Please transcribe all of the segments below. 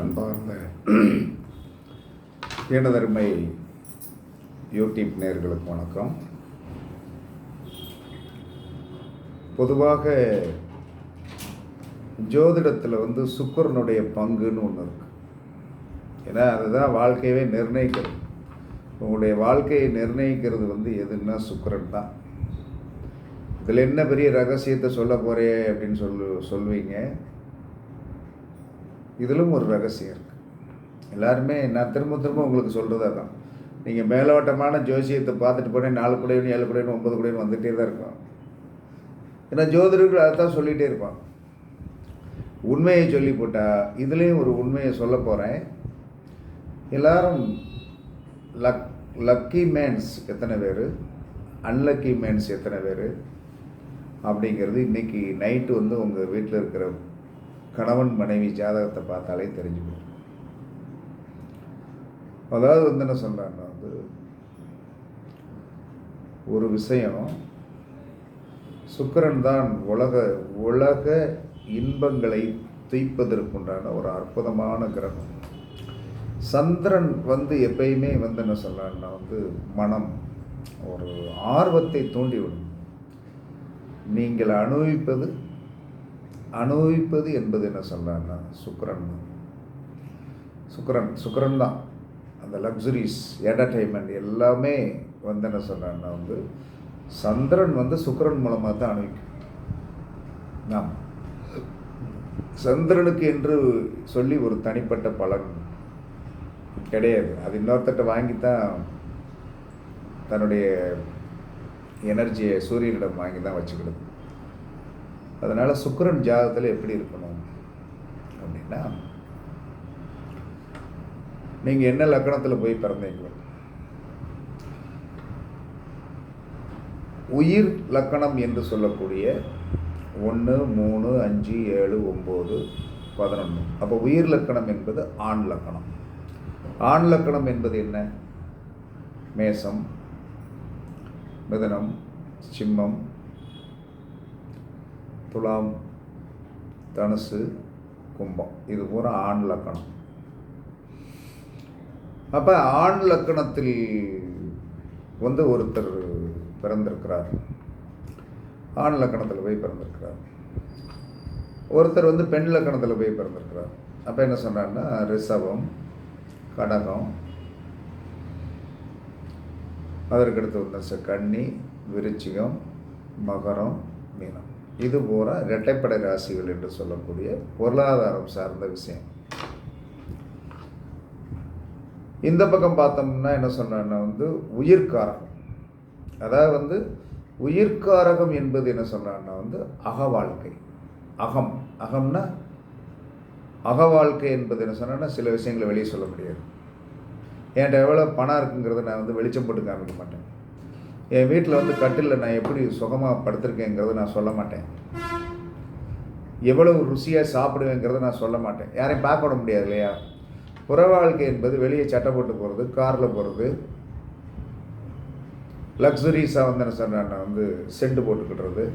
அன்பார்ந்த எனதருமை யூடியூப் நேர்களுக்கு வணக்கம். பொதுவாக ஜோதிடத்தில் வந்து சுக்கரனுடைய பங்குன்னு ஒன்று இருக்கு. ஏன்னா அதுதான் வாழ்க்கையவே நிர்ணயிக்கிறது. உங்களுடைய வாழ்க்கையை நிர்ணயிக்கிறது வந்து எதுன்னா சுக்கரன் தான். இதில் என்ன பெரிய ரகசியத்தை சொல்ல போகிறே அப்படின்னு சொல்லு சொல்லுவீங்க இதிலும் ஒரு ரகசியம் இருக்குது எல்லாருமே நான் திரும்ப திரும்ப உங்களுக்கு சொல்கிறதா தான் நீங்கள் மேலோட்டமான ஜோசியத்தை பார்த்துட்டு போனேன் நாலு குடையன் ஏழு குடையன் ஒன்பது குடையன் வந்துகிட்டே தான் இருக்கும் ஏன்னா ஜோதிடர்கள் அதைத்தான் சொல்லிகிட்டே இருப்பான். உண்மையை சொல்லி போட்டால் இதுலேயும் ஒரு உண்மையை சொல்ல போகிறேன் எல்லாரும் லக் லக்கி மேன்ஸ் எத்தனை பேர்? அன்லக்கி மேன்ஸ் எத்தனை பேர்? அப்படிங்கிறது இன்றைக்கி நைட்டு வந்து உங்கள் வீட்டில் இருக்கிற கணவன் மனைவி ஜாதகத்தை பார்த்தாலே தெரிஞ்சு போயிடும். அதாவது வந்து என்ன சொல்கிறாங்கன்னா வந்து ஒரு விஷயம் சுக்கரன் தான் உலக உலக இன்பங்களை துய்ப்பதற்குண்டான ஒரு அற்புதமான கிரகம். சந்திரன் வந்து எப்பயுமே வந்து என்ன சொல்கிறான்னா வந்து மனம் ஒரு ஆர்வத்தை தூண்டிவிடும். நீங்கள் அனுபவிப்பது அனுபவிப்பது என்பது என்ன சொல்கிறான்னா சுக்கரன். தான் சுக்கரன் சுக்கரன் தான். அந்த லக்ஸுரிஸ் என்டர்டைன்மெண்ட் எல்லாமே வந்து என்ன சொல்கிறான்னா வந்து சந்திரன் வந்து சுக்கரன் மூலமாக தான் அனுபவிக்கும். நாம். சந்திரனுக்கு என்று சொல்லி ஒரு தனிப்பட்ட பலன் கிடையாது. அது இன்னொருத்தட்ட வாங்கி தான் தன்னுடைய எனர்ஜியை சூரியனிடம் வாங்கி தான் வச்சுக்கிடுது. அதனால் சுக்கிரன் ஜாதகத்தில் எப்படி இருக்கணும் அப்படின்னா நீங்கள் என்ன லக்கணத்தில் போய் பிறந்தீங்களோ உயிர் லக்கணம் என்று சொல்லக்கூடிய ஒன்று மூணு அஞ்சு ஏழு ஒம்பது பதினொன்று அப்போ உயிர் லக்கணம் என்பது ஆண் லக்கணம். ஆண் லக்கணம் என்பது என்ன? மேசம் மிதனம் சிம்மம் துலாம் தனுசு கும்பம். இது பூரா ஆண் லக்கணம். அப்போ ஆண் லக்கணத்தில் வந்து ஒருத்தர் பிறந்திருக்கிறார். ஆண் லக்கணத்தில் போய் பிறந்திருக்கிறார். ஒருத்தர் வந்து பெண் லக்கணத்தில் போய் பிறந்திருக்கிறார். அப்போ என்ன சொன்னார்னா ரிசவம் கடகம் அதற்கடுத்து வந்த கன்னி விருச்சிகம் மகரம் மீனம். இது பூரா இரட்டைப்படை ராசிகள் என்று சொல்லக்கூடிய பொருளாதாரம் சார்ந்த விஷயம். இந்த பக்கம் பார்த்தோம்னா என்ன சொன்னான்னா வந்து உயிர்காரகம் அதாவது வந்து உயிர்காரகம் என்பது என்ன சொன்னான்னா வந்து அக வாழ்க்கை. அகம். அகம்னா அக வாழ்க்கை என்பது என்ன சொன்னான்னா சில விஷயங்களை வெளியே சொல்ல முடியாது. என்கிட்ட எவ்வளோ பணம் இருக்குங்கிறத நான் வந்து வெளிச்சம் போட்டு காமிக்க மாட்டேன். என் வீட்டில் வந்து கட்டிலில் நான் எப்படி சுகமாக படுத்திருக்கேங்கிறத நான் சொல்ல மாட்டேன். எவ்வளவு ருசியாக சாப்பிடுவேங்கிறத நான் சொல்ல மாட்டேன். யாரையும் பார்க்க விட முடியாது இல்லையா? புற வாழ்க்கை என்பது வெளியே சட்டை போட்டு போகிறது காரில் போகிறது லக்ஸுரிஸாக வந்து என்ன சொன்னேன் வந்து செண்டு போட்டுக்கிடுறது.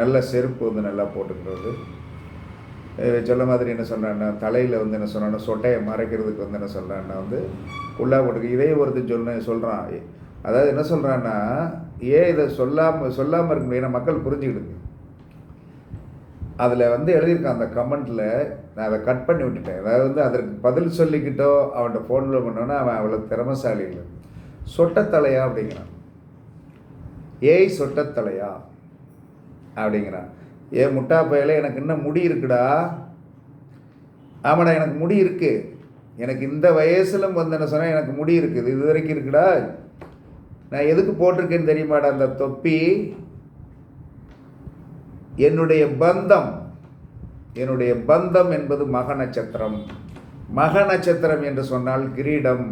நல்ல செருப்பு வந்து நல்லா போட்டுக்கிறது சொன்ன சொல்ல மாதிரி என்ன சொன்னேன்னா தலையில் வந்து என்ன சொன்னேன்னா சொட்டையை மறைக்கிறதுக்கு வந்து என்ன சொல்கிறேன்னா வந்து உள்ளா போட்டுக்க இதே ஒருத்தன் சொன்ன சொல்கிறான் அதாவது என்ன சொல்கிறான்னா ஏன் இதை சொல்லாமல் சொல்லாமல் இருக்க முடியும் மக்கள் புரிஞ்சுக்கிடுங்க. அதில் வந்து எழுதியிருக்கான் அந்த கமெண்ட்டில் நான் அதை கட் பண்ணி விட்டுட்டேன். அதாவது வந்து அதற்கு பதில் சொல்லிக்கிட்டோ அவன்கிட்ட ஃபோனில் பண்ணோன்னா அவன் அவ்வளோ திறமசாலி இல்லை. சொட்டத்தலையா? அப்படிங்கிறான். ஏய் சொட்டத்தலையா? அப்படிங்கிறான். ஏ முட்டா பயல எனக்கு இன்னும் முடி இருக்குடா. ஆமாடா எனக்கு முடி இருக்குது எனக்கு இந்த வயசுலும் வந்து என்ன சொன்னால் எனக்கு முடி இருக்குது. இது வரைக்கும் இருக்குடா. நான் எதுக்கு போட்டிருக்கேன்னு தெரியுமாடா அந்த தொப்பி? என்னுடைய பந்தம். என்னுடைய பந்தம் என்பது மக நட்சத்திரம். மக நட்சத்திரம் என்று சொன்னால் கிரீடம்.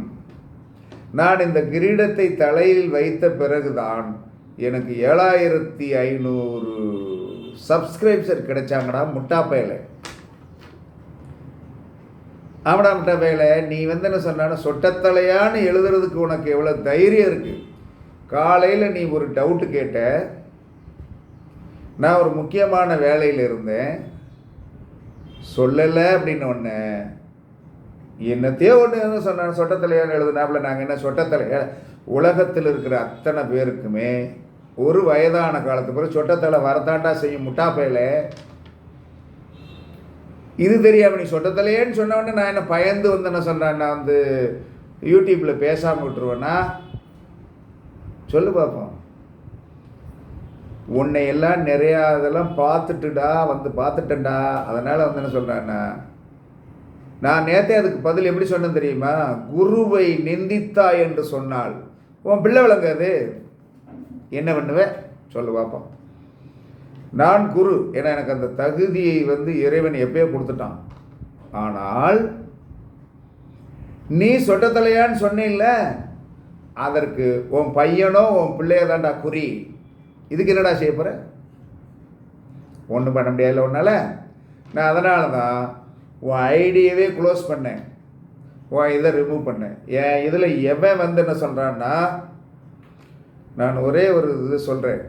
நான் இந்த கிரீடத்தை தலையில் வைத்த பிறகுதான் எனக்கு ஏழாயிரத்தி ஐநூறு சப்ஸ்கிரைப்சர் கிடைச்சாங்கடா முட்டாப்பையில ஆமாடா முட்டாப்பையில நீ வந்து என்ன சொன்னாலும் சொட்டத்தலையான்னு எழுதுறதுக்கு உனக்கு எவ்வளோ தைரியம் இருக்குது காலையில் நீ ஒரு டவுட்டு கேட்ட நான் ஒரு முக்கியமான வேலையில் இருந்தேன். சொல்லலை அப்படின்னு ஒன்று என்னத்தையோ ஒன்று சொன்னான் சொட்டத்தலையான்னு எழுதுனாப்புல நாங்கள் என்ன சொட்டத்தலையா உலகத்தில் இருக்கிற அத்தனை பேருக்குமே ஒரு வயதான காலத்து பிறகு சொட்டத்தலை வரத்தாண்டா செய்யும் முட்டாப்பையில் இது தெரியாமல் நீ சொட்டத்தலையேன்னு சொன்ன உடனே நான் என்ன பயந்து வந்து என்ன சொல்கிறேன் நான் வந்து யூடியூப்பில் பேசாமல் விட்டுருவேன்னா சொல்லு பார்ப்போம் உன்னை எல்லாம் நிறையா இதெல்லாம் பார்த்துட்டுடா வந்து பார்த்துட்டேன்டா. அதனால் வந்து என்ன சொல்கிறேன்னா நான் நேற்றே அதுக்கு பதில் எப்படி சொன்னேன் தெரியுமா? குருவை நிந்தித்தாய் என்று சொன்னால் உன் பிள்ளை விளங்காது என்ன பண்ணுவேன் சொல்லு பார்ப்போம் நான் குரு. ஏன்னா எனக்கு அந்த தகுதியை வந்து இறைவன் எப்பயோ கொடுத்துட்டான். ஆனால் நீ சொட்டத்தலையான்னு சொன்னில்ல அதற்கு உன் பையனோ உன் பிள்ளையோ தான்டா குறி. இதுக்கு என்னடா செய்ய போகிற ஒன்றும் பண்ண முடியாதுல்ல உன்னால். நான் அதனால தான் உன் ஐடியவே க்ளோஸ் பண்ணேன். உன் இதை ரிமூவ் பண்ணேன். என் இதில் எவன் வந்து என்ன சொல்கிறான்னா நான் ஒரே ஒரு இது சொல்கிறேன்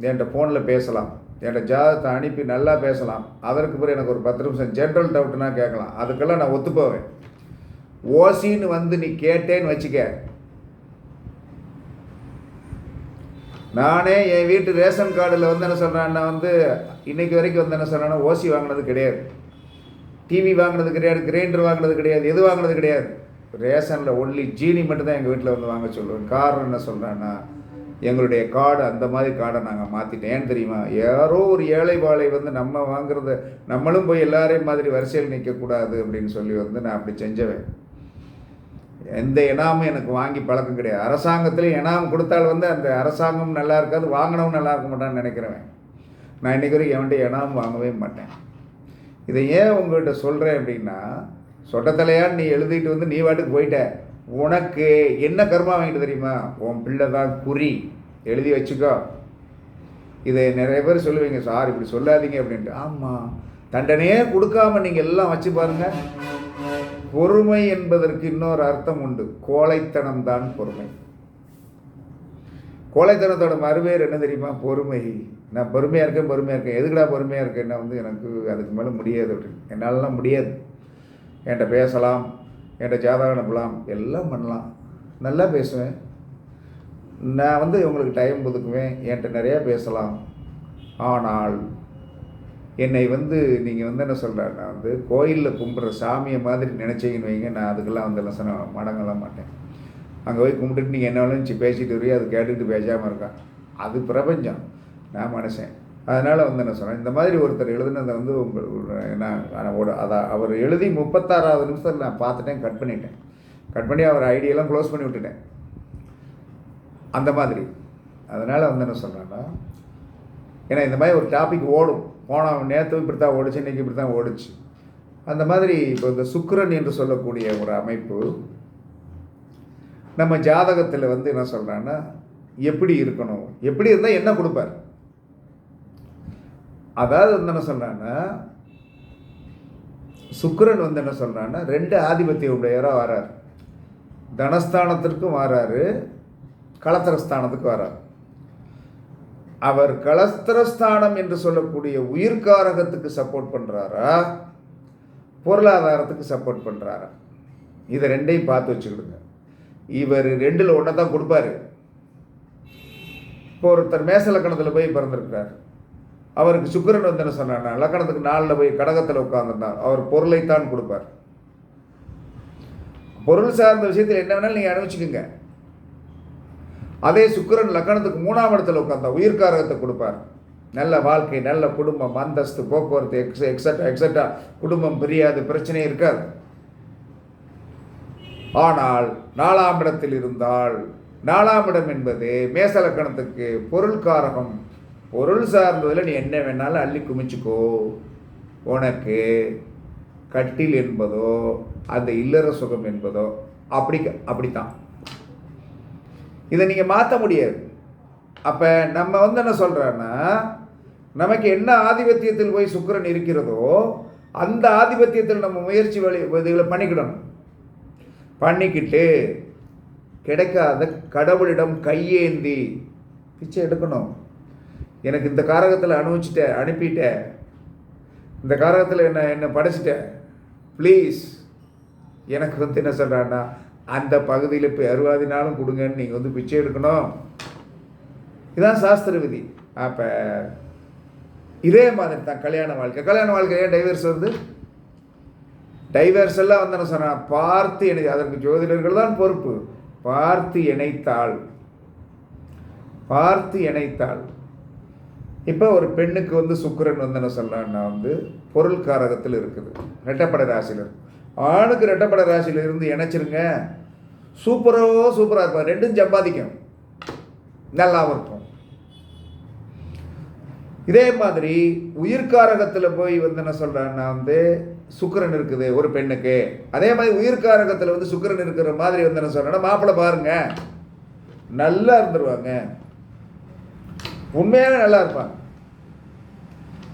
என்கிட்ட ஃபோனில் பேசலாம். என்கிட்ட ஜாதகத்தை அனுப்பி நல்லா பேசலாம். அதற்கு பிறகு எனக்கு ஒரு பத்து நிமிஷம் ஜென்ரல் டவுட்னா கேட்கலாம். அதுக்கெல்லாம் நான் ஒத்துப்போவேன். ஓசின்னு வந்து நீ கேட்டேன்னு வச்சுக்க. நானே என் வீட்டு ரேஷன் கார்டில் வந்து என்ன சொல்கிறேன்னா வந்து இன்றைக்கு வரைக்கும் வந்து என்ன சொல்கிறேன்னா ஓசி வாங்கினது கிடையாது. டிவி வாங்கினது கிடையாது கிரைண்டர் வாங்கினது கிடையாது எது வாங்கினது கிடையாது. ரேஷனில் ஒன்லி ஜீனி மட்டும்தான் எங்கள் வீட்டில் வந்து வாங்க சொல்லுவேன். காரணம் என்ன சொல்கிறேன்னா எங்களுடைய கார்டு அந்த மாதிரி கார்டை நாங்கள் மாற்றிட்டேன் ஏன் தெரியுமா? யாரோ ஒரு ஏழை வாழை வந்து நம்ம வாங்குறத நம்மளும் போய் எல்லாரையும் மாதிரி வரிசையில் நிற்கக்கூடாது அப்படின்னு சொல்லி வந்து நான் அப்படி செஞ்சவேன். எந்த இனாமும் எனக்கு வாங்கி பழக்கம் கிடையாது. அரசாங்கத்தில் இனாம் கொடுத்தால் வந்து அந்த அரசாங்கம் நல்லா இருக்காது வாங்கினவும் நல்லா இருக்க மாட்டான்னு நினைக்கிறவன். நான் இன்றைக்கி வரைக்கும் எவன்கிட்ட இனாம் வாங்கவே மாட்டேன். இதை ஏன் உங்கள்கிட்ட சொல்கிறேன் அப்படின்னா சொட்டத்தலையான்னு நீ எழுதிட்டு வந்து நீ வாட்டுக்கு போயிட்ட. உனக்கு என்ன கர்மா வாங்கிட்டு தெரியுமா? உன் பிள்ளை தான் குறி. எழுதி வச்சுக்கோ. இதை நிறைய பேர் சொல்லுவீங்க சார் இப்படி சொல்லாதீங்க அப்படின்ட்டு. ஆமாம் தண்டனையே கொடுக்காம நீங்கள் எல்லாம் வச்சு பாருங்கள் பொறுமை என்பதற்கு இன்னொரு அர்த்தம் உண்டு. கோழைத்தனம்தான் பொறுமை. கோழைத்தனத்தோட மறுபேர் என்ன தெரியுமா? பொறுமை. நான் பொறுமையாக இருக்கேன் பொறுமையாக இருக்கேன். எதுக்குடா பொறுமையாக இருக்கேன்னா வந்து எனக்கு அதுக்கு மேலே முடியாது அப்படின்னு என்னாலலாம் முடியாது. என்கிட்ட பேசலாம் என்கிட்ட ஜாதகம் அனுப்பலாம் எல்லாம் பண்ணலாம். நல்லா பேசுவேன். நான் வந்து உங்களுக்கு டைம் ஒதுக்குவேன். என்கிட்ட நிறையா பேசலாம். ஆனால் என்னை வந்து நீங்கள் வந்து என்ன சொல்கிறேன் நான் வந்து கோயிலில் கும்பிட்ற சாமியை மாதிரி நினச்சிங்கன்னு வைங்க நான் அதுக்கெல்லாம் வந்து லசனம் மடங்கலாம் மாட்டேன். அங்கே போய் கும்பிட்டுட்டு நீங்கள் என்ன வேணும் பேசிட்டு வரையும் அது கேட்டுக்கிட்டு பேசாமல் இருக்கான் அது பிரபஞ்சம். நான் மனுஷன். அதனால் வந்து என்ன சொன்னேன் இந்த மாதிரி ஒருத்தர் எழுதுனதை வந்து நான் ஒரு அதான் அவர் எழுதி முப்பத்தாறாவது நிமிஷத்தில் நான் பார்த்துட்டேன் கட் பண்ணிட்டேன். கட் பண்ணி அவர் ஐடியெல்லாம் க்ளோஸ் பண்ணி விட்டுட்டேன். அந்த மாதிரி. அதனால் வந்து என்ன சொல்கிறேன்னா ஏன்னா இந்த மாதிரி ஒரு டாபிக் ஓடும். போன நேற்று இப்படி தான் ஓடிச்சு இன்றைக்கி இப்படி தான் ஓடிச்சு. அந்த மாதிரி இப்போ இந்த சுக்கரன் என்று சொல்லக்கூடிய ஒரு அமைப்பு நம்ம ஜாதகத்தில் வந்து என்ன சொல்கிறான்னா எப்படி இருக்கணும்? எப்படி இருந்தால் என்ன கொடுப்பார்? அதாவது வந்து என்ன சொல்கிறான்னா சுக்கரன் வந்து என்ன சொல்கிறான்னா ரெண்டு ஆதிபத்திய உடையராக வரார். தனஸ்தானத்திற்கும் வராரு களத்திரஸ்தானத்துக்கு வரார். அவர் கலஸ்திரஸ்தானம் என்று சொல்லக்கூடிய உயிர்காரகத்துக்கு சப்போர்ட் பண்ணுறாரா பொருளாதாரத்துக்கு சப்போர்ட் பண்ணுறாரா இதை ரெண்டையும் பார்த்து வச்சுக்கிடுங்க. இவர் ரெண்டில் ஒன்றை தான் கொடுப்பாரு. இப்போ ஒருத்தர் மேச லக்கணத்தில் போய் பிறந்திருக்கிறார். அவருக்கு சுக்கிரன் வந்து என்ன சொன்னார் லக்கணத்துக்கு நாளில் போய் கடகத்தில் உட்காந்துருந்தார் அவர் பொருளைத்தான் கொடுப்பார். பொருள் சார்ந்த விஷயத்தில் என்ன வேணாலும் நீங்கள் அனுபவிச்சுக்கோங்க. அதே சுக்கிரன் லக்கணத்துக்கு மூணாம் இடத்துல உட்காந்தா உயிர்காரகத்தை கொடுப்பார். நல்ல வாழ்க்கை நல்ல குடும்பம் அந்தஸ்து போக்குவரத்து எக்ஸ் எக்ஸட்ரா எக்ஸட்ரா குடும்பம் பிரியாது பிரச்சனை இருக்காது. ஆனால் நாலாம் இடத்தில் இருந்தால் நாலாம் இடம் என்பது மேச லக்கணத்துக்கு பொருள் காரகம். பொருள் சார்ந்ததில் நீ என்ன வேணாலும் அள்ளி குமிச்சுக்கோ. உனக்கு கட்டில் என்பதோ அந்த இல்லற சுகம் என்பதோ அப்படி அப்படித்தான். இதை நீங்கள் மாற்ற முடியாது. அப்போ நம்ம வந்து என்ன சொல்கிறோன்னா நமக்கு என்ன ஆதிபத்தியத்தில் போய் சுக்கிரன் இருக்கிறதோ அந்த ஆதிபத்தியத்தில் நம்ம முயற்சி வழி இதுகளை பண்ணிக்கிடணும். பண்ணிக்கிட்டு கிடைக்காத கடவுளிடம் கையேந்தி பிச்சை எடுக்கணும். எனக்கு இந்த காரகத்தில் அனுபவிச்சிட்டேன் அனுப்பிட்டேன் இந்த காரகத்தில் என்ன என்னை படைச்சிட்டேன் ப்ளீஸ் எனக்கு வந்து என்ன சொல்கிறான்னா அந்த பகுதியில் இப்போ அறுபதினாலும் கொடுங்கன்னு நீங்கள் வந்து பிச்சை எடுக்கணும். இதான் சாஸ்திர விதி. அப்போ இதே மாதிரி தான் கல்யாண வாழ்க்கை. கல்யாண வாழ்க்கை ஏன் டைவர்ஸ் வருது? டைவர்ஸ் எல்லாம் வந்து என்ன சொன்னா பார்த்து இணை அதற்கு ஜோதிடர்கள் தான் பொறுப்பு. பார்த்து இணைத்தாள். பார்த்து இணைத்தாள். இப்போ ஒரு பெண்ணுக்கு வந்து சுக்கிரன் வந்து என்ன சொல்லலாம்னா வந்து பொருள் காரகத்தில் இருக்குது. ரெட்டப்படை ராசியில் இருக்கு. ஆணுக்கு ரெட்டப்படை ராசியில் இருந்து இணைச்சிருங்க. சூப்பரோ சூப்பராக இருப்பார். ரெண்டும் சம்பாதிக்கும் நல்லாவும் இருக்கும் இதே மாதிரி உயிர்காரகத்தில் போய் வந்து என்ன சொல்கிறான்னா வந்து சுக்கரன் இருக்குது ஒரு பெண்ணுக்கு. அதே மாதிரி உயிர்காரகத்தில் வந்து சுக்கரன் இருக்கிற மாதிரி வந்து என்ன சொல்கிறேன்னா மாப்பிள்ளை பாருங்க. நல்லா இருந்துருவாங்க. உண்மையாக நல்லா இருப்பாங்க.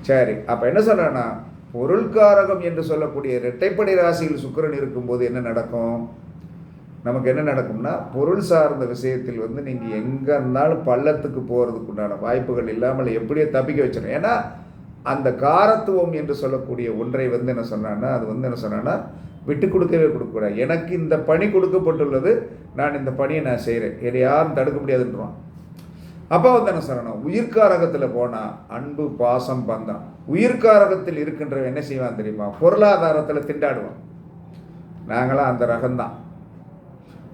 சரி அப்போ என்ன சொல்கிறேன்னா பொருள்காரகம் என்று சொல்லக்கூடிய இரட்டைப்படை ராசியில் சுக்கரன் இருக்கும்போது என்ன நடக்கும்? நமக்கு என்ன நடக்கும்னா பொருள் சார்ந்த விஷயத்தில் வந்து நீங்கள் எங்கே இருந்தாலும் பள்ளத்துக்கு போகிறதுக்கு உண்டான வாய்ப்புகள் இல்லாமல் எப்படியோ தப்பிக்க வச்சிடும் ஏன்னா அந்த காரத்துவம் என்று சொல்லக்கூடிய ஒன்றை வந்து என்ன சொன்னான்னா அது வந்து என்ன சொன்னான்னா விட்டு கொடுக்கவே கொடுக்கக்கூடாது. எனக்கு இந்த பணி கொடுக்கப்பட்டுள்ளது நான் இந்த பணியை நான் செய்கிறேன் என்னை யாரும் தடுக்க முடியாதுன்றான் அப்போ வந்து என்ன சொல்லணும்? உயிர்காரகத்தில் போனால் அன்பு பாசம் பந்தம். உயிர்காரகத்தில் இருக்கின்றவன் என்ன செய்வான் தெரியுமா? பொருளாதாரத்தில் திண்டாடுவான். நாங்களாம் அந்த ரகம்தான்.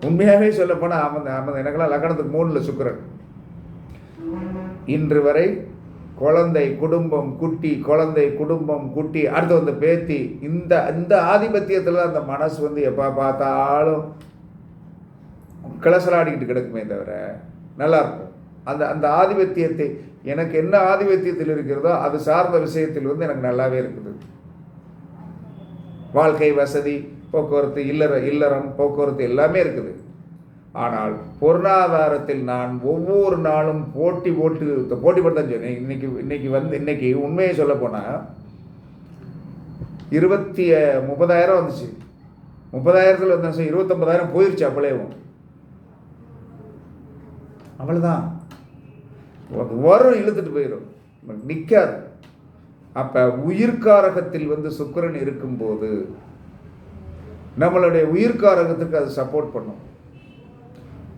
உண்மையாகவே சொல்ல போனால் ஆமந்த ஆமந்த எனக்கெல்லாம் லக்னத்துக்கு மூணில் சுக்கரன். இன்று வரை குழந்தை குடும்பம் குட்டி குழந்தை குடும்பம் குட்டி அடுத்து வந்து பேத்தி இந்த இந்த ஆதிபத்தியத்தில் அந்த மனசு வந்து எப்போ பார்த்தாலும் கிளசலாடிக்கிட்டு கிடக்குமே தவிர நல்லா இருக்கும். அந்த அந்த ஆதிபத்தியத்தை எனக்கு என்ன ஆதிபத்தியத்தில் இருக்கிறதோ அது சார்ந்த விஷயத்தில் வந்து எனக்கு நல்லாவே இருக்குது. வாழ்க்கை வசதி போக்குவரத்து இல்லற இல்லறம் போக்குவரத்து எல்லாமே இருக்குது. ஆனால் பொருளாதாரத்தில் நான் ஒவ்வொரு நாளும் போட்டி போட்டு போட்டி போட்டு தான் சொன்னேன். இன்னைக்கு இன்னைக்கு வந்து இன்னைக்கு உண்மையை சொல்ல போனால் இருபத்தி முப்பதாயிரம் வந்துச்சு. முப்பதாயிரத்தில் வந்து இருபத்தொம்பதாயிரம் போயிடுச்சு அப்பளேவும் அவ்வளோதான் வரும் இழுத்துட்டு போயிடும் நிற்காது அப்போ உயிர்காரகத்தில் வந்து சுக்கிரன் இருக்கும்போது நம்மளுடைய உயிர்காரகத்துக்கு அது சப்போர்ட் பண்ணும்.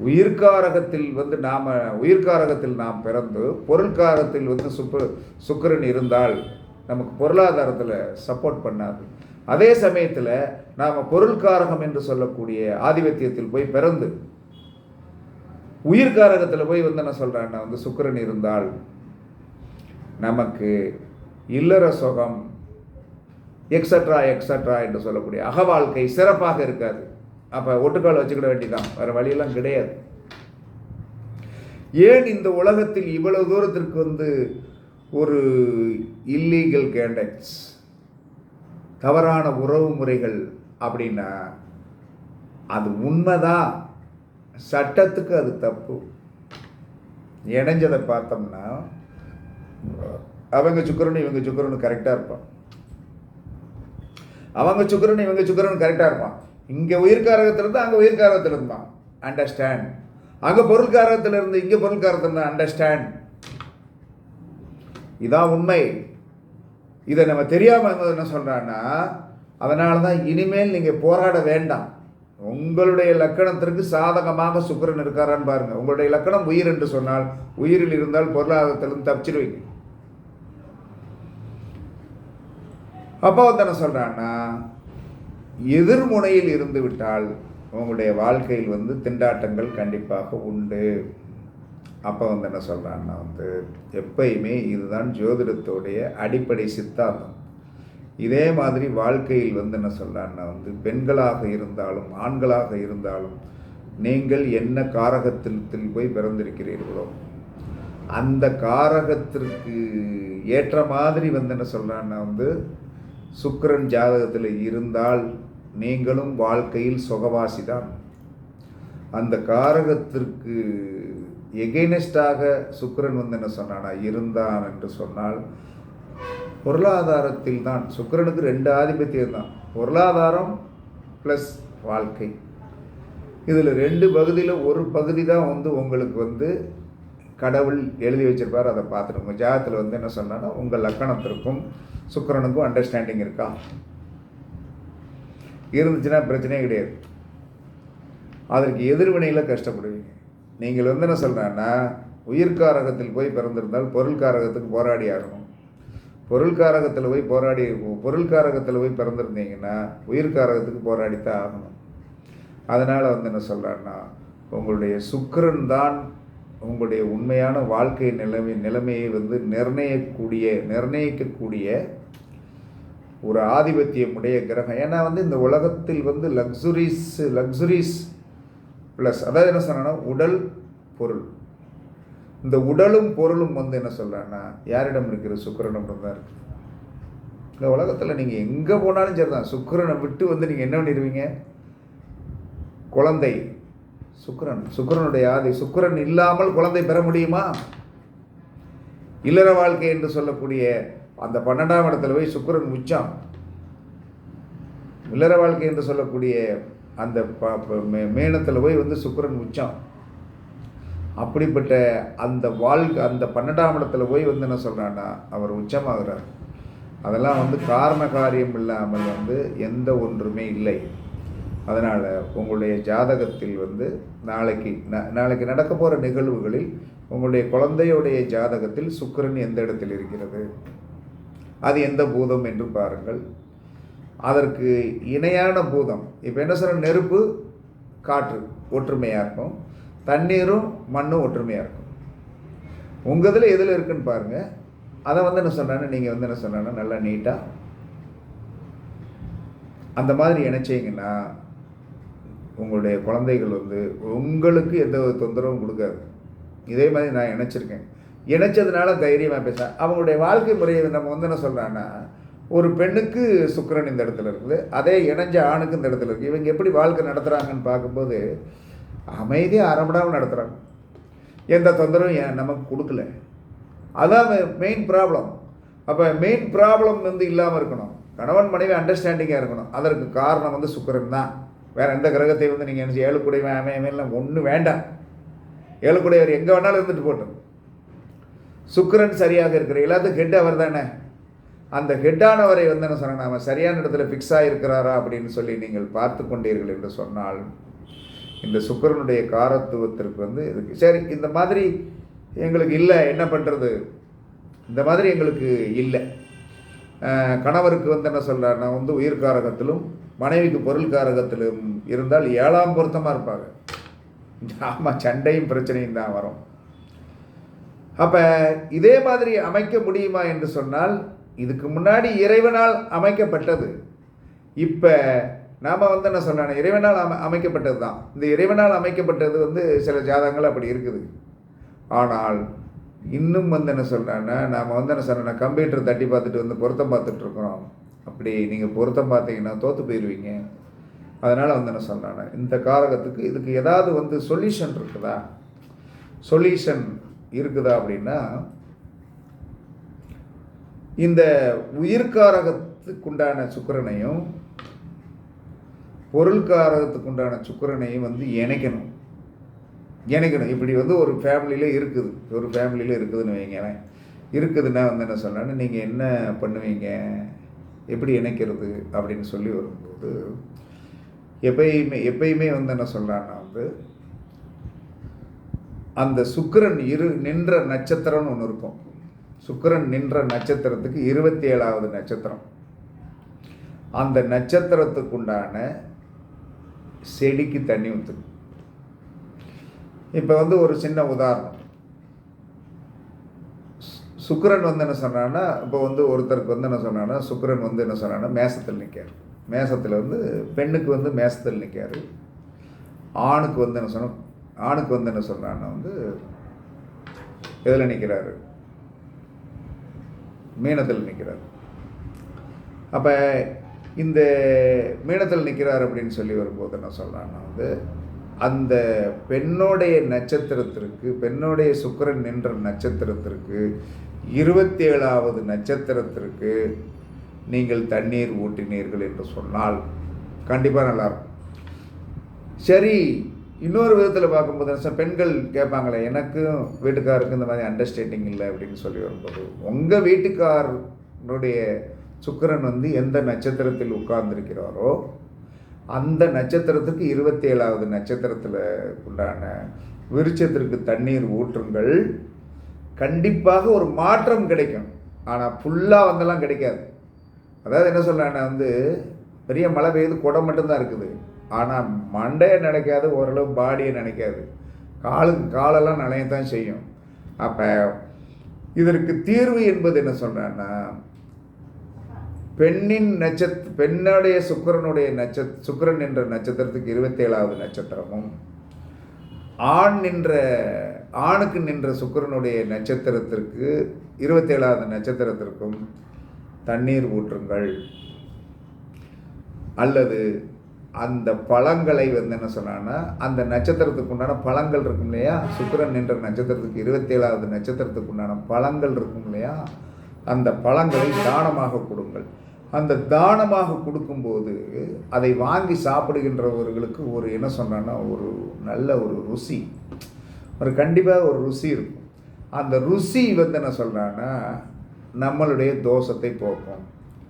உயிர்காரகத்தில் வந்து நாம் உயிர்காரகத்தில் நாம் பிறந்து பொருள்காரத்தில் வந்து சுப்பு சுக்கிரன் இருந்தால் நமக்கு பொருளாதாரத்தில் சப்போர்ட் பண்ணாது. அதே சமயத்தில் நாம் பொருள்காரகம் என்று சொல்லக்கூடிய ஆதிபத்தியத்தில் போய் பிறந்து உயிர்காரகத்தில் போய் வந்து என்ன சொல்கிறேன்னா வந்து சுக்கிரன் இருந்தால் நமக்கு இல்லற சுகம் எக்ஸட்ரா எக்ஸட்ரா என்று சொல்லக்கூடிய அக வாழ்க்கை சிறப்பாக இருக்காது. அப்போ ஒட்டுக்கால் வச்சுக்கிட வேண்டிதான் வேறு வழியெல்லாம் கிடையாது. ஏன் இந்த உலகத்தில் இவ்வளவு தூரத்திற்கு வந்து ஒரு இல்லீகல் கேண்டக்ட்ஸ் தவறான உறவு முறைகள் அப்படின்னா அது உண்மைதான். சட்டத்துக்கு அது தப்பு. இணைஞ்சதை பார்த்தோம்னா அவங்க சுக்கரனு இவங்க சுக்கரனு கரெக்டாக இருப்பான் அவங்க சுக்கரன் இவங்க சுக்கரன் கரெக்டாக இருப்பான். இங்கே உயிர்காரகத்தில் இருந்து அங்கே உயிர்காரகத்தில் இருந்தான் அண்டர்ஸ்டாண்ட் அங்கே பொருள்காரகத்தில் இருந்து இங்கே பொருள்காரத்தில் இருந்தான் அண்டர்ஸ்டாண்ட் இதான் உண்மை. இதை நம்ம தெரியாமல் என்ன சொல்கிறான்னா அதனால தான் இனிமேல் நீங்கள் போராட வேண்டாம். உங்களுடைய லக்கணத்திற்கு சாதகமாக சுக்கிரன் இருக்காரான்னு பாருங்கள் உங்களுடைய லக்கணம் உயிர் என்று சொன்னால் உயிரில் இருந்தால் பொருளாதாரத்திலிருந்து தப்பிச்சிருவீங்க. அப்போ வந்து என்ன சொல்கிறான்னா எதிர்முனையில் இருந்து விட்டால் உங்களுடைய வாழ்க்கையில் வந்து திண்டாட்டங்கள் கண்டிப்பாக உண்டு. அப்போ வந்து என்ன சொல்கிறான்னா வந்து எப்பயுமே இதுதான் ஜோதிடத்தோடைய அடிப்படை சித்தாந்தம். இதே மாதிரி வாழ்க்கையில் வந்து என்ன சொல்கிறான்னா வந்து பெண்களாக இருந்தாலும் ஆண்களாக இருந்தாலும் நீங்கள் என்ன காரகத்தில் போய் பிறந்திருக்கிறீர்களோ அந்த காரகத்திற்கு ஏற்ற மாதிரி வந்து என்ன சொல்கிறான்னா வந்து சுக்கரன் ஜாதகத்தில் இருந்தால் நீங்களும் வாழ்க்கையில் சுகவாசி தான் அந்த காரகத்திற்கு எகெயினஸ்டாக சுக்கிரன் வந்து என்ன சொன்னானா இருந்தான் என்று சொன்னால் பொருளாதாரத்தில் தான் சுக்கரனுக்கு ரெண்டு ஆதிபத்தியம் தான். பொருளாதாரம் ப்ளஸ் வாழ்க்கை. இதில் ரெண்டு பகுதியில் ஒரு பகுதி தான் வந்து உங்களுக்கு வந்து கடவுள் எழுதி வச்சிருப்பார் அதை பார்த்துருக்கோம் ஜாதத்தில் ஜாதகத்தில் வந்து என்ன சொன்னான்னா உங்கள் லக்கணத்திற்கும் சுக்கிரனுக்கும் அண்டர்ஸ்டாண்டிங் இருக்கா? இருந்துச்சுன்னா பிரச்சனையே கிடையாது. அதற்கு எதிர்வினையில் கஷ்டப்படுவீங்க. நீங்கள் வந்து என்ன சொல்கிறேன்னா உயிர்காரகத்தில் போய் பிறந்திருந்தால் பொருள்காரகத்துக்கு போராடி ஆகணும். பொருள்காரகத்தில் போய் போராடி பொருள்காரகத்தில் போய் பிறந்திருந்தீங்கன்னா உயிர்காரகத்துக்கு போராடித்தான் ஆகணும். அதனால் வந்து என்ன சொல்கிறேன்னா உங்களுடைய சுக்கரன் தான் உங்களுடைய உண்மையான வாழ்க்கை நிலைமை நிலைமையை வந்து நிர்ணயக்கூடிய நிர்ணயிக்கக்கூடிய ஒரு ஆதிபத்தியமுடைய கிரகம். ஏன்னா வந்து இந்த உலகத்தில் வந்து லக்ஸுரிஸ் லக்ஸுரிஸ் ப்ளஸ் அதாவது என்ன சொன்னா உடல் பொருள். இந்த உடலும் பொருளும் வந்து என்ன சொல்கிறேன்னா யாரிடம் இருக்கிற சுக்கிரனிடம் தான் இருக்குது இந்த உலகத்தில் நீங்கள் எங்கே போனாலும் சரி தான் சுக்கிரனை விட்டு வந்து நீங்கள் என்ன பண்ணிடுவீங்க குழந்தை. சுக்கிரன். சுக்கிரனுடைய ஆதி. சுக்கிரன் இல்லாமல் குழந்தை பெற முடியுமா? இல்லற வாழ்க்கை என்று சொல்லக்கூடிய அந்த பன்னெண்டாம் இடத்துல போய் சுக்கரன் உச்சம். இல்லற வாழ்க்கை என்று சொல்லக்கூடிய அந்த ப- ப- மே- மேனத்தில் போய் வந்து சுக்கரன் உச்சம். அப்படிப்பட்ட அந்த வாழ்க்கை அந்த பன்னெண்டாம் இடத்துல போய் வந்து என்ன சொல்கிறான்னா அவர் உச்சமாகிறார். அதெல்லாம் வந்து காரண காரியம் இல்லாமல் வந்து எந்த ஒன்றுமே இல்லை. அதனால் உங்களுடைய ஜாதகத்தில் வந்து நாளைக்கு ந நாளைக்கு நடக்க போகிற நிகழ்வுகளில் உங்களுடைய குழந்தையுடைய ஜாதகத்தில் சுக்கிரன் எந்த இடத்தில் இருக்கிறது? அது எந்த பூதம் என்று பாருங்கள். அதற்கு இணையான பூதம் இப்போ என்ன சொல்கிற நெருப்பு காற்று ஒற்றுமையாக இருக்கும். தண்ணீரும் மண்ணும் ஒற்றுமையாக இருக்கும். உங்கள் இதில் எதில் இருக்குன்னு பாருங்கள் அதை வந்து என்ன சொன்னான்னு நீங்கள் வந்து என்ன சொன்னாங்கன்னா நல்லா நீட்டாக அந்த மாதிரி இணைச்சிங்கன்னா உங்களுடைய குழந்தைகள் வந்து உங்களுக்கு எந்த ஒரு தொந்தரவும் கொடுக்காது. இதே மாதிரி நான் இணைச்சிருக்கேன். இணைச்சதுனால தைரியமாக பேச அவங்களுடைய வாழ்க்கை முறையை நம்ம வந்து என்ன சொல்கிறான்னா ஒரு பெண்ணுக்கு சுக்கரன் இந்த இடத்துல இருக்குது அதே இணைஞ்ச ஆணுக்கு இந்த இடத்துல இருக்குது இவங்க எப்படி வாழ்க்கை நடத்துகிறாங்கன்னு பார்க்கும்போது அமைதியாக அறப்படாமல் நடத்துகிறாங்க எந்த தொந்தரவும் ஏன் நமக்கு கொடுக்கல. அதான் மெயின் ப்ராப்ளம் அப்போ மெயின் ப்ராப்ளம் வந்து இல்லாமல் இருக்கணும். கணவன் மனைவி அண்டர்ஸ்டாண்டிங்காக இருக்கணும். அதற்கு காரணம் வந்து சுக்கரன் தான். வேறு எந்த கிரகத்தை வந்து நீங்கள் என்ன ஏழுக்குடையவன் குடைவன் அமையலாம் ஒன்றும் வேண்டாம். ஏழுக்குடையவர் எங்கே வேணாலும் இருந்துட்டு போட்டோம். சுக்கரன் சரியாக இருக்கிற எல்லாத்துக்கும் ஹெட் அவர் தானே. அந்த ஹெட்டானவரை வந்து என்ன சொன்னாங்க அவன் சரியான இடத்துல ஃபிக்ஸ் ஆகிருக்கிறாரா அப்படின்னு சொல்லி நீங்கள் பார்த்து கொண்டீர்கள் என்று சொன்னால் இந்த சுக்கரனுடைய காரத்துவத்திற்கு வந்து இதுக்கு சரி இந்த மாதிரி எங்களுக்கு இல்லை என்ன பண்ணுறது இந்த மாதிரி எங்களுக்கு இல்லை. கணவருக்கு வந்து என்ன சொல்கிறாருன்னா வந்து உயிர்காரகத்திலும் மனைவிக்கு பொருள்காரகத்திலும் இருந்தால் ஏழாம் பொருத்தமாக இருப்பாங்க. ஆமாம் சண்டையும் பிரச்சனையும் தான் வரும். அப்போ இதே மாதிரி அமைக்க முடியுமா என்று சொன்னால் இதுக்கு முன்னாடி இறைவனால் அமைக்கப்பட்டது. இப்போ நாம் வந்து என்ன சொன்னானே இறைவனால் அமை அமைக்கப்பட்டது தான். இந்த இறைவனால் அமைக்கப்பட்டது வந்து சில ஜாதகங்கள் அப்படி இருக்குது. ஆனால் இன்னும் வந்து என்ன சொல்கிறேன்னா நாம் வந்து என்ன சொன்னேன்னா கம்ப்யூட்டர் தட்டி பார்த்துட்டு வந்து பொருத்தம் பார்த்துட்ருக்குறோம் அப்படி நீங்கள் பொருத்தம் பார்த்தீங்கன்னா தோற்று போயிடுவீங்க அதனால் வந்து என்ன சொல்கிறேன் இந்த காரகத்துக்கு இதுக்கு ஏதாவது வந்து சொல்யூஷன் இருக்குதா? சொல்யூஷன் இருக்குதா அப்படின்னா இந்த உயிர்காரகத்துக்குண்டான சுக்கரனையும் பொருள்காரகத்துக்குண்டான சுக்கரனையும் வந்து இணைக்கணும். இணைக்கணும். இப்படி வந்து ஒரு ஃபேமிலியில் இருக்குது. ஒரு ஃபேமிலியில் இருக்குதுன்னு வைங்களேன். இருக்குதுன்னா வந்து என்ன சொன்னான்னு நீங்கள் என்ன பண்ணுவீங்க? எப்படி இணைக்கிறது அப்படின்னு சொல்லி வரும்போது எப்பயுமே எப்பயுமே வந்து என்ன சொல்கிறான்னா வந்து அந்த சுக்கரன் இரு நின்ற நட்சத்திரம்னு ஒன்று இருக்கும். சுக்கிரன் நின்ற நட்சத்திரத்துக்கு இருபத்தி ஏழாவது நட்சத்திரம். அந்த நட்சத்திரத்துக்குண்டான செடிக்கு தண்ணி ஊற்று இப்போ வந்து ஒரு சின்ன உதாரணம். சுக்கிரன் வந்து என்ன சொன்னான்னா இப்போ வந்து ஒருத்தருக்கு வந்து என்ன சொன்னான்னா சுக்கிரன் வந்து என்ன சொன்னான்னா மேசத்தில் நிற்கார் மேசத்தில் வந்து பெண்ணுக்கு வந்து மேசத்தில் நிற்காரு ஆணுக்கு வந்து என்ன சொன்ன ஆணுக்கு வந்து என்ன சொல்கிறான்னா வந்து எதில் நிற்கிறாரு மீனத்தில் நிற்கிறார் அப்போ இந்த மீனத்தில் நிற்கிறார் அப்படின்னு சொல்லி வரும்போது என்ன சொல்கிறான்னா வந்து அந்த பெண்ணுடைய நட்சத்திரத்திற்கு பெண்ணுடைய சுக்கிரன் நின்ற நட்சத்திரத்திற்கு இருபத்தேழாவது நட்சத்திரத்திற்கு நீங்கள் தண்ணீர் ஊட்டினீர்கள் என்று சொன்னால் கண்டிப்பாக நல்லாயிருக்கும். சரி இன்னொரு விதத்தில் பார்க்கும்போது பெண்கள் கேட்பாங்களே எனக்கும் வீட்டுக்காருக்கும் இந்த மாதிரி அண்டர்ஸ்டாண்டிங் இல்லை அப்படின்னு சொல்லி வரும்போது உங்கள் வீட்டுக்காரனுடைய சுக்கிரன் வந்து எந்த நட்சத்திரத்தில் உட்கார்ந்திருக்கிறாரோ அந்த நட்சத்திரத்துக்கு இருபத்தி ஏழாவது நட்சத்திரத்தில் உண்டான விருட்சத்திற்கு தண்ணீர் ஊற்றுங்கள் கண்டிப்பாக ஒரு மாற்றம் கிடைக்கும். ஆனால் ஃபுல்லாக வந்தெல்லாம் கிடைக்காது. அதாவது என்ன சொல்கிறேன் வந்து பெரிய மழை பெய்யுது குடம் மட்டும்தான் இருக்குது. ஆனால் மண்டையை நினைக்காது ஓரளவு பாடியை நினைக்காது. காலு காலெல்லாம் நினையத்தான் செய்யும். அப்போ இதற்கு தீர்வு என்பது என்ன சொல்கிறேன்னா பெண்ணின் நட்சத் பெண்ணுடைய சுக்கிரனுடைய நட்சத் சுக்கிரன் என்ற நட்சத்திரத்துக்கு இருபத்தேழாவது நட்சத்திரமும் ஆண் நின்ற ஆணுக்கு நின்ற சுக்கிரனுடைய நட்சத்திரத்திற்கு இருபத்தேழாவது நட்சத்திரத்திற்கும் தண்ணீர் ஊற்றுங்கள். அல்லது அந்த பழங்களை வந்து என்ன சொன்னான்னா அந்த நட்சத்திரத்துக்கு உண்டான பழங்கள் இருக்கும் இல்லையா? சுக்கிரன் நின்ற நட்சத்திரத்துக்கு இருபத்தேழாவது நட்சத்திரத்துக்கு உண்டான பழங்கள் இருக்கும் இல்லையா? அந்த பழங்களை தானமாக கொடுங்கள். அந்த தானமாக கொடுக்கும்போது அதை வாங்கி சாப்பிடுகின்றவர்களுக்கு ஒரு என்ன சொன்னான்னா ஒரு நல்ல ஒரு ருசி. ஒரு கண்டிப்பாக ஒரு ருசி இருக்கும். அந்த ருசி வந்து என்ன சொல்கிறான்னா நம்மளுடைய தோஷத்தை போக்கும்.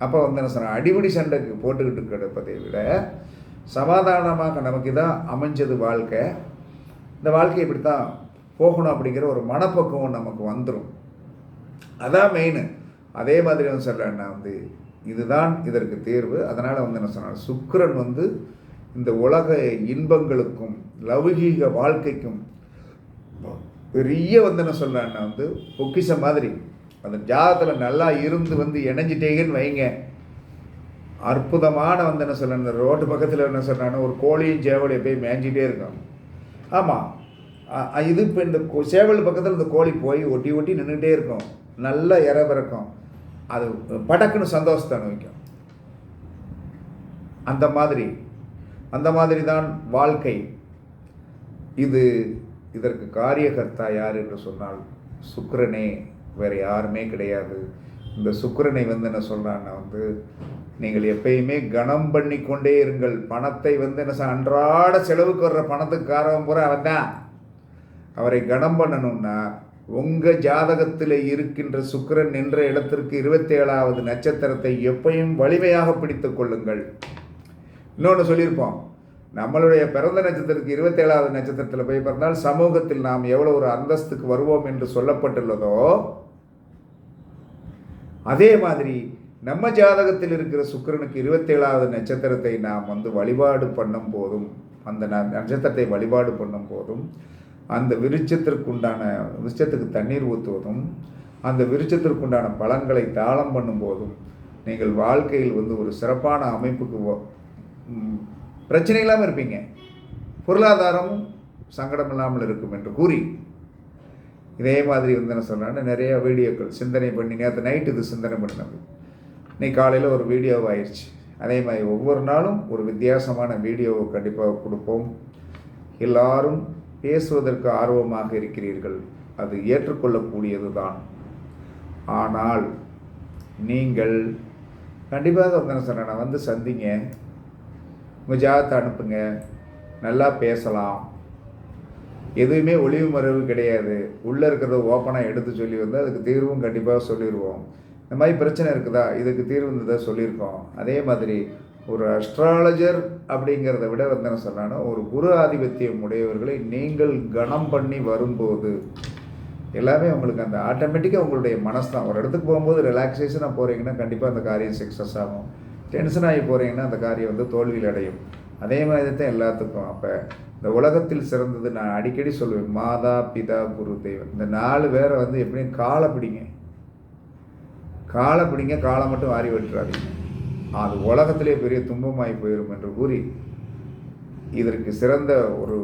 அப்போ வந்து என்ன சொல்கிறேன் அடிபடி சண்டைக்கு போட்டுக்கிட்டு கிடப்பதை விட சமாதானமாக நமக்கு தான் அமைஞ்சது வாழ்க்கை. இந்த வாழ்க்கை இப்படி தான் போகணும் அப்படிங்கிற ஒரு மனப்பக்குவம் நமக்கு வந்துடும் அதான் மெயின் அதே மாதிரி வந்து சொல்கிறேன்னா வந்து இதுதான் இதற்கு தேர்வு. அதனால் வந்து என்ன சொன்னார்? சுக்கரன் வந்து இந்த உலக இன்பங்களுக்கும் லௌகீக வாழ்க்கைக்கும் பெரிய வந்து என்ன சொல்கிறான்னா வந்து பொக்கிஷம் மாதிரி. அந்த ஜாதத்தில் நல்லா இருந்து வந்து இணைஞ்சிட்டேங்கன்னு வைங்க. அற்புதமான வந்து என்ன சொல்ல இந்த ரோட்டு பக்கத்தில் என்ன சொல்கிறாங்கன்னா ஒரு கோழியும் சேவலையும் போய் மேய்ஞ்சிட்டே இருக்கும். ஆமாம் இது இப்போ இந்த கோ- சேவல் பக்கத்தில் இந்த கோழி போய் ஒட்டி ஒட்டி நின்றுட்டே இருக்கும். நல்லா இறபிறக்கும் அது படக்குன்னு சந்தோஷத்தை அனுபவிக்கும். அந்த மாதிரி அந்த மாதிரி தான் வாழ்க்கை. இது இதற்கு காரியகர்த்தா யார் என்று சொன்னால் சுக்கரனே. வேறு யாருமே கிடையாது. இந்த சுக்கரனை வந்து என்ன சொல்கிறான்னா வந்து நீங்கள் எப்பயுமே கனம் பண்ணி கொண்டே இருங்கள். பணத்தை வந்து என்ன அன்றாட செலவுக்கு வர்ற பணத்துக்கு காரணம் பூரா அவன் தான் அவரை கனம் பண்ணணும்னா உங்கள் ஜாதகத்தில் இருக்கின்ற சுக்கிரன் நின்ற இடத்திற்கு இருபத்தேழாவது நட்சத்திரத்தை எப்பையும் வலிமையாக பிடித்து கொள்ளுங்கள். இன்னொன்று சொல்லியிருப்போம். நம்மளுடைய பிறந்த நட்சத்திரத்துக்கு இருபத்தேழாவது நட்சத்திரத்தில் போய் பிறந்தால் சமூகத்தில் நாம் எவ்வளோ ஒரு அந்தஸ்துக்கு வருவோம் என்று சொல்லப்பட்டுள்ளதோ அதே மாதிரி நம்ம ஜாதகத்தில் இருக்கிற சுக்கிரனுக்கு இருபத்தேழாவது நட்சத்திரத்தை நாம் வந்து வழிபாடு பண்ணும் போதும் அந்த ந- நட்சத்திரத்தை வழிபாடு பண்ணும் போதும் அந்த விருட்சத்திற்குண்டான விருட்சத்துக்கு தண்ணீர் ஊற்றுவதும் அந்த விருட்சத்திற்குண்டான பலன்களை தாளம் பண்ணும்போதும் நீங்கள் வாழ்க்கையில் வந்து ஒரு சிறப்பான அமைப்புக்கு பிரச்சனை இல்லாமல் இருப்பீங்க. பொருளாதாரமும் சங்கடம் இல்லாமல் இருக்கும் என்று கூறி. இதே மாதிரி வந்து என்ன சொன்னான்னு நிறைய வீடியோக்கள் சிந்தனை பண்ணி நேற்று நைட்டு இது சிந்தனை பண்ணினது இன்னைக்கு காலையில் ஒரு வீடியோவாக ஆயிடுச்சு அதே மாதிரி ஒவ்வொரு நாளும் ஒரு வித்தியாசமான வீடியோவை கண்டிப்பாக கொடுப்போம். எல்லாரும் பேசுவதற்கு ஆர்வமாக இருக்கிறீர்கள் அது ஏற்றுக்கொள்ளக்கூடியது தான் ஆனால் நீங்கள் கண்டிப்பாக வந்து என்ன சொன்னேன் வந்து சந்திங்க உங்கள் ஜாதகத்தை அனுப்புங்க நல்லா பேசலாம். எதுவுமே ஒளிவு மறைவு கிடையாது. உள்ளே இருக்கிறத ஓப்பனாக எடுத்து சொல்லி வந்து அதுக்கு தீர்வும் கண்டிப்பாக சொல்லிடுவோம் இந்த மாதிரி பிரச்சனை இருக்குதா? இதுக்கு தீர்வு இருந்ததாக சொல்லியிருக்கோம். அதே மாதிரி ஒரு அஸ்ட்ராலஜர் அப்படிங்கிறத விட வந்து என்ன சொன்னான்னா ஒரு குரு ஆதிபத்தியம் உடையவர்களை நீங்கள் கணம் பண்ணி வரும்போது எல்லாமே உங்களுக்கு அந்த ஆட்டோமேட்டிக்காக உங்களுடைய மனசு தான். ஒரு இடத்துக்கு போகும்போது ரிலாக்ஸேஷனாக போகிறீங்கன்னா கண்டிப்பாக அந்த காரியம் சக்ஸஸ் ஆகும். டென்ஷன் ஆகி போகிறீங்கன்னா அந்த காரியம் வந்து தோல்வியில் அடையும். அதே மாதிரி தான் எல்லாத்துக்கும். அப்போ இந்த உலகத்தில் சிறந்தது நான் அடிக்கடி சொல்லுவேன் மாதா பிதா குரு தெய்வம். இந்த நாலு பேரை வந்து எப்படியும் காலை பிடிங்க. காலை பிடிங்க காலை மட்டும் வாரி விட்டுறாதீங்க. அது உலகத்திலே பெரிய துன்பமாகி போயிடும் என்று கூறி இதற்கு சிறந்த ஒரு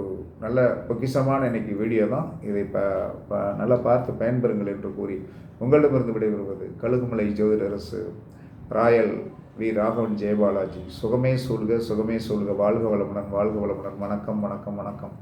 நல்ல பொக்கிஷமான இன்னைக்கு வீடியோ தான். இதை ப ப நல்லா பார்த்து பயன்பெறுங்கள் என்று கூறி உங்களிடமிருந்து விடைபெறுவது கழுகுமலை ஜோதிடரசு ராயல் வி. ராகவன் ஜெயபாலாஜி. சுகமே சூழ்க சுகமே சூழ்க. வாழ்க வளமுடன் வாழ்க வளமுடன். வணக்கம் வணக்கம் வணக்கம்.